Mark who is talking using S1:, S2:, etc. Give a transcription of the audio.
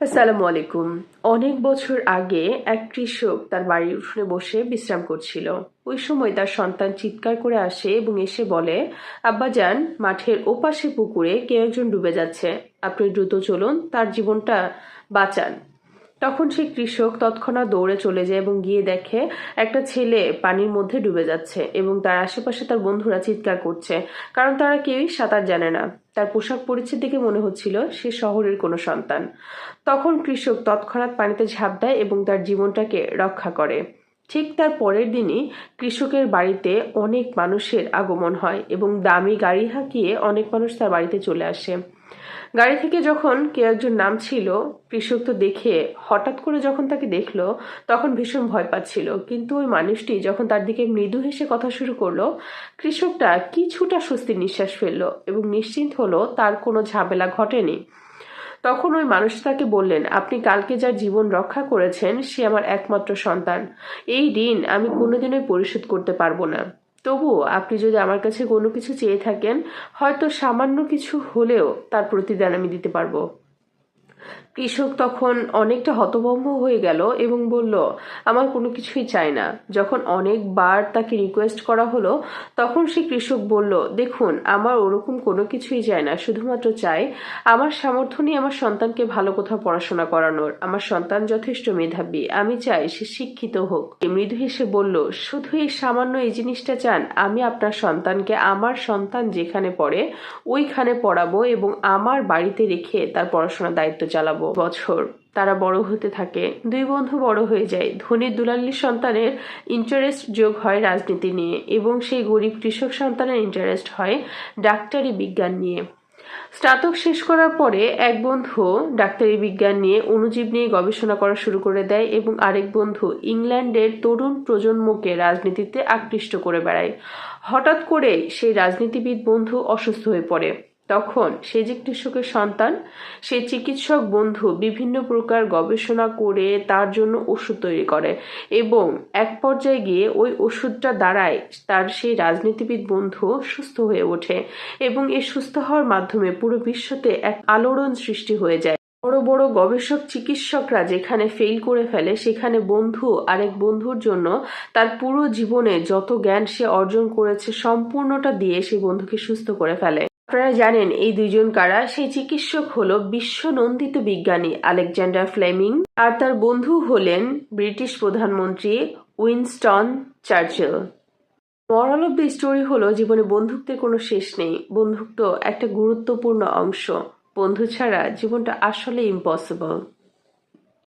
S1: আসসালামু আলাইকুম। অনেক বছর আগে এক কৃষক তার বাড়ির উঠোনে বসে বিশ্রাম করছিল। ওই সময় তার সন্তান চিৎকার করে আসে এবং এসে বলে, আব্বা যান, মাঠের ওপাশে পুকুরে কেউ একজন ডুবে যাচ্ছে। আপনি দ্রুত চলুন, তার জীবনটা বাঁচান। তখন সেই কৃষক তৎক্ষণাৎ দৌড়ে চলে যায় এবং গিয়ে দেখে একটা ছেলে পানির মধ্যে ডুবে যাচ্ছে এবং তার আশেপাশে তার বন্ধুরা চিৎকার করছে। কারণ তারা কেউই সাঁতার জানে না। তার পোশাক পরিচ্ছেদ দেখে মনে হচ্ছিল সে শহরের কোনো সন্তান। তখন কৃষক তৎক্ষণাৎ পানিতে ঝাঁপ দেয় এবং তার জীবনটাকে রক্ষা করে। ঠিক তার পরের দিনই কৃষকের বাড়িতে অনেক মানুষের আগমন হয় এবং দামি গাড়ি হাঁকিয়ে অনেক মানুষ তার বাড়িতে চলে আসে। গাড়ি থেকে যখন কেউ একজন নাম ছিল কৃষক তো দেখে হঠাৎ করে যখন তাকে দেখল, তখন ভীষণ ভয় পাচ্ছিল। কিন্তু ওই মানুষটি যখন তার দিকে মৃদু হেসে কথা শুরু করল, কৃষকটা কিছুটা স্বস্তির নিঃশ্বাস ফেলল এবং নিশ্চিন্ত হলো তার কোনো ঝামেলা ঘটেনি। তখন ওই মানুষ তাকে বললেন, আপনি কালকে যার জীবন রক্ষা করেছেন, সে আমার একমাত্র সন্তান। এই ঋণ আমি কোনোদিনই পরিশোধ করতে পারব না। তবুও আপনি যদি আমার কাছে কোনো কিছু চেয়ে থাকেন, হয়তো সামান্য কিছু হলেও তার প্রতিদান আমি দিতে পারব। কৃষক তখন অনেকটা হতভম্ব হয়ে গেল এবং বলল, আমার কোনো কিছুই চাই না। যখন অনেকবার তাকে রিকোয়েস্ট করা হলো, তখন সে কৃষক বলল, দেখুন, আমার ওরকম কোনো কিছুই চাই না। শুধুমাত্র চাই আমার সামর্থ্য নিয়ে আমার সন্তানকে ভালো কোথাও পড়াশোনা করানোর। আমার সন্তান যথেষ্ট মেধাবী। আমি চাই সে শিক্ষিত হোক। মৃদু হেসে বলল, শুধু এই সামান্য এই জিনিসটা চান। আমি আপনার সন্তানকে আমার সন্তান যেখানে পড়ে, ওইখানে পড়াবো এবং আমার বাড়িতে রেখে তার পড়াশোনার দায়িত্ব চালাবো। বছর। তারা বড় হতে থাকে। দুই বন্ধু বড় হয়ে যায়। ধনী দুলালির সন্তানের ইন্টারেস্ট যোগ হয় রাজনীতি নিয়ে এবং সেই গরিব কৃষক সন্তানের ইন্টারেস্ট হয় ডাক্তারি বিজ্ঞান নিয়ে। স্নাতক শেষ করার পরে এক বন্ধু ডাক্তারি বিজ্ঞান নিয়ে অণুজীব নিয়ে গবেষণা করা শুরু করে দেয় এবং আরেক বন্ধু ইংল্যান্ডের তরুণ প্রজন্মকে রাজনীতিতে আকৃষ্ট করে বেড়ায়। হঠাৎ করে সেই রাজনীতিবিদ বন্ধু অসুস্থ হয়ে পড়ে। তখন সে যে কৃষকের সন্তান, সে চিকিৎসক বন্ধু বিভিন্ন প্রকার গবেষণা করে তার জন্য ওষুধ তৈরি করে এবং এক পর্যায়ে গিয়ে ওই ওষুধটা দ্বারায় তার সেই রাজনীতিবিদ বন্ধু সুস্থ হয়ে ওঠে এবং এই সুস্থ হওয়ার মাধ্যমে পুরো বিশ্বতে এক আলোড়ন সৃষ্টি হয়ে যায়। বড় বড় গবেষক চিকিৎসকরা যেখানে ফেল করে ফেলে, সেখানে বন্ধু আরেক বন্ধুর জন্য তার পুরো জীবনে যত জ্ঞান সে অর্জন করেছে, সম্পূর্ণটা দিয়ে সে বন্ধুকে সুস্থ করে ফেলে। আপনারা জানেন, এই দুজন কারা? সেই চিকিৎসক হলো বিশ্বনন্দিত বিজ্ঞানী আলেকজান্ডার ফ্লেমিং আর তার বন্ধু হলেন ব্রিটিশ প্রধানমন্ত্রী Winston Churchill. Moral of the story হলো, জীবনে বন্ধুত্বের কোনো শেষ নেই। বন্ধুত্ব একটা গুরুত্বপূর্ণ অংশ। বন্ধু ছাড়া জীবনটা আসলে ইম্পসিবল